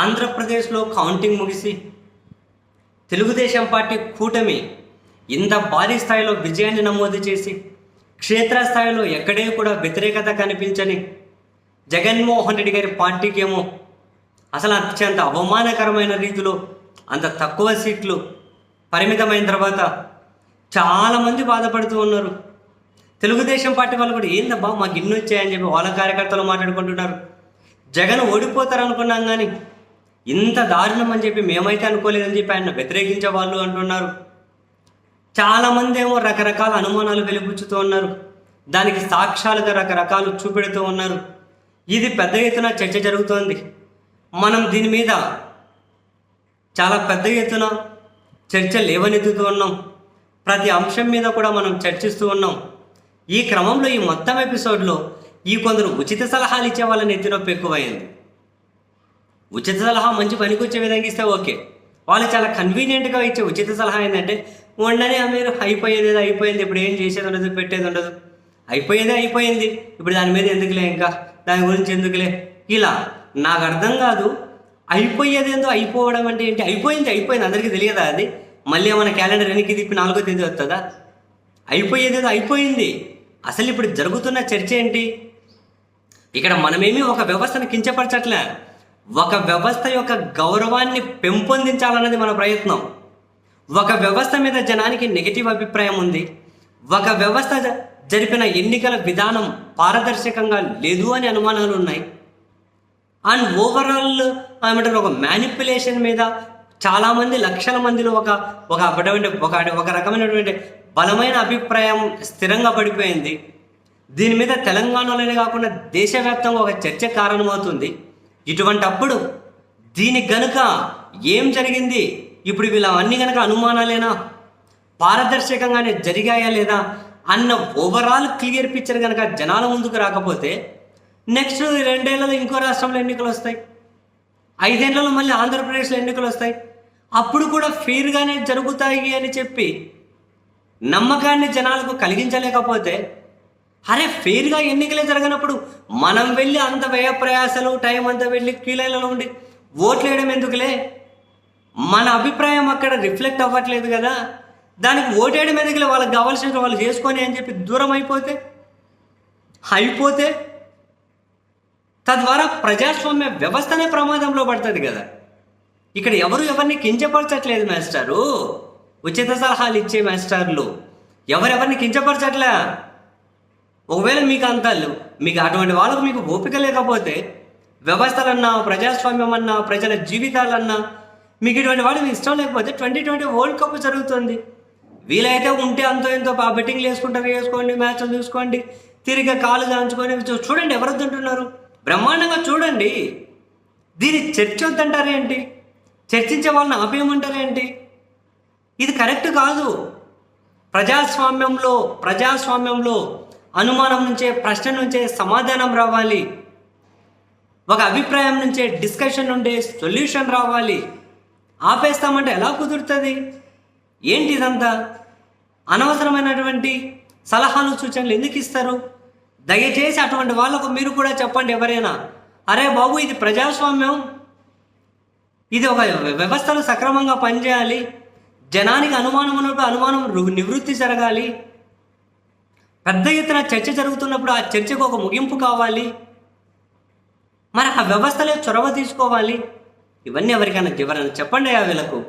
ఆంధ్రప్రదేశ్లో counting ముగిసి Telugu Desam party కూటమి ఇంత భారీ స్థాయిలో విజయాన్ని నమోదు చేసి క్షేత్రస్థాయిలో ఎక్కడే కూడా వ్యతిరేకత కనిపించని జగన్మోహన్ రెడ్డి గారి పార్టీకేమో అసలు అత్యంత అవమానకరమైన రీతిలో అంత తక్కువ సీట్లు పరిమితమైన తర్వాత చాలామంది బాధపడుతూ ఉన్నారు. తెలుగుదేశం పార్టీ వాళ్ళు కూడా ఏందబ్బా మాకు ఇన్ని వచ్చాయని చెప్పి వాళ్ళ కార్యకర్తలు మాట్లాడుకుంటున్నారు. జగన్ ఓడిపోతారు అనుకున్నాం కానీ ఇంత దారుణం అని చెప్పి మేమైతే అనుకోలేదని చెప్పి ఆయన వ్యతిరేకించే వాళ్ళు అంటున్నారు. చాలామంది ఏమో రకరకాల అనుమానాలు వెలిపుచ్చుతూ ఉన్నారు. దానికి సాక్ష్యాలుగా రకరకాలు చూపెడుతూ ఉన్నారు. ఇది పెద్ద ఎత్తున చర్చ జరుగుతోంది. మనం దీని మీద చాలా పెద్ద ఎత్తున చర్చ లేవనెత్తుతూ ఉన్నాం. ప్రతి అంశం మీద కూడా మనం చర్చిస్తూ ఉన్నాం. ఈ క్రమంలో ఈ మొత్తం ఎపిసోడ్లో ఈ కొందరు ఉచిత సలహాలు ఇచ్చే వాళ్ళని ఎత్తినొప్పి ఎక్కువైంది. ఉచిత సలహా మంచి పనికొచ్చే విధంగా ఇస్తే ఓకే. వాళ్ళు చాలా కన్వీనియంట్గా ఇచ్చే ఉచిత సలహా ఏంటంటే ఉండనే మీరు అయిపోయేది అయిపోయింది ఇప్పుడు ఏం చేసేది ఉండదు పెట్టేది ఉండదు. అయిపోయేది అయిపోయింది. ఇప్పుడు దాని మీద ఎందుకులే ఇంకా? దాని గురించి ఎందుకులే? ఇలా నాకు అర్థం కాదు అయిపోయేది ఏందో అయిపోవడం అంటే ఏంటి? అయిపోయింది అయిపోయింది అందరికీ తెలియదా అది? మళ్ళీ మన క్యాలెండర్ వెనక్కి తిప్పి నాలుగో తేదీ వస్తుందా? అయిపోయేది ఏదో అయిపోయింది. అసలు ఇప్పుడు జరుగుతున్న చర్చ ఏంటి? ఇక్కడ మనమేమి ఒక వ్యవస్థను కించపరచట్లే. ఒక వ్యవస్థ యొక్క గౌరవాన్ని పెంపొందించాలన్నది మన ప్రయత్నం. ఒక వ్యవస్థ మీద జనానికి నెగిటివ్ అభిప్రాయం ఉంది. ఒక వ్యవస్థ జరిపిన ఎన్నికల విధానం పారదర్శకంగా లేదు అని అనుమానాలు ఉన్నాయి. అండ్ ఓవరాల్ ఏమంటారు ఒక మ్యానిపులేషన్ మీద చాలామంది లక్షల మందిలో ఒక ఒక అటువంటి ఒక ఒక రకమైనటువంటి బలమైన అభిప్రాయం స్థిరంగా పడిపోయింది. దీని మీద తెలంగాణలోనే కాకుండా దేశవ్యాప్తంగా ఒక చర్చ కారణమవుతుంది. ఇటువంటి అప్పుడు దీనికి గనుక ఏం జరిగింది? ఇప్పుడు వీళ్ళవన్నీ గనక అనుమానాలేనా? పారదర్శకంగానే జరిగాయా లేదా? అన్న ఓవరాల్ క్లియర్ పిక్చర్ కనుక జనాల ముందుకు రాకపోతే నెక్స్ట్ రెండేళ్ళలో ఇంకో రాష్ట్రంలో ఎన్నికలు వస్తాయి. ఐదేళ్ళలో మళ్ళీ ఆంధ్రప్రదేశ్లో ఎన్నికలు వస్తాయి. అప్పుడు కూడా ఫెయిర్గానే జరుగుతాయి అని చెప్పి నమ్మకాన్ని జనాలకు కలిగించలేకపోతే అరే ఫెయిర్గా ఎన్నికలే జరగనప్పుడు మనం వెళ్ళి అంత వ్యయ ప్రయాసాలు టైం అంతా వెళ్ళి కీలైలలో ఉండి ఓట్లు వేయడం ఎందుకులే? మన అభిప్రాయం అక్కడ రిఫ్లెక్ట్ అవ్వట్లేదు కదా. దానికి ఓటేయడం ఎందుకులే? వాళ్ళకి కావాల్సిన వాళ్ళు చేసుకొని అని చెప్పి దూరం అయిపోతే? అయిపోతే? తద్వారా ప్రజాస్వామ్య వ్యవస్థనే ప్రమాదంలో పడుతుంది కదా. ఇక్కడ ఎవరు ఎవరిని కించపరచట్లేదు మాస్టారు? ఉచిత సలహాలు ఇచ్చే మాస్టర్లు. ఎవరెవరిని కించపరచట్లే? ఒకవేళ మీకు అంతాలు మీకు అటువంటి వాళ్ళకు మీకు ఓపిక లేకపోతే వ్యవస్థలన్నా ప్రజాస్వామ్యం అన్నా ప్రజల జీవితాలన్నా మీకు ఇటువంటి వాళ్ళకి ఇష్టం లేకపోతే ట్వంటీ ట్వంటీ వరల్డ్ కప్ జరుగుతుంది. వీలైతే ఉంటే అంతో ఎంతో బెట్టింగ్లు వేసుకుంటారు వేసుకోండి మ్యాచ్లు చూసుకోండి తిరిగి కాలు దాంచుకొని చూడండి ఎవరు తింటున్నారు బ్రహ్మాండంగా చూడండి. దీన్ని చర్చ వద్దంటారేంటి చర్చించే వాళ్ళని ఆపేయమంటారేంటి ఇది కరెక్ట్ కాదు. ప్రజాస్వామ్యంలో ప్రజాస్వామ్యంలో అనుమానం నుంచే ప్రశ్న నుంచే సమాధానం రావాలి. ఒక అభిప్రాయం నుంచే డిస్కషన్ నుండే సొల్యూషన్ రావాలి. ఆపేస్తామంటే ఎలా కుదురుతుంది? ఏంటి ఇదంతా? అనవసరమైనటువంటి సలహాలు సూచనలు ఎందుకు ఇస్తారు? దయచేసి అటువంటి వాళ్ళకు మీరు కూడా చెప్పండి ఎవరైనా. అరే బాబు ఇది ప్రజాస్వామ్యం. ఇది ఒక వ్యవస్థలు సక్రమంగా పనిచేయాలి. జనానికి అనుమానం ఉన్నప్పుడు అనుమానం నివృత్తి జరగాలి. పెద్ద ఎత్తున చర్చ జరుగుతున్నప్పుడు ఆ చర్చకు ఒక ముగింపు కావాలి. మరి ఆ వ్యవస్థలో చొరవ తీసుకోవాలి. ఇవన్నీ ఎవరికైనా ఎవరైనా చెప్పండి ఆ వీళ్ళకు.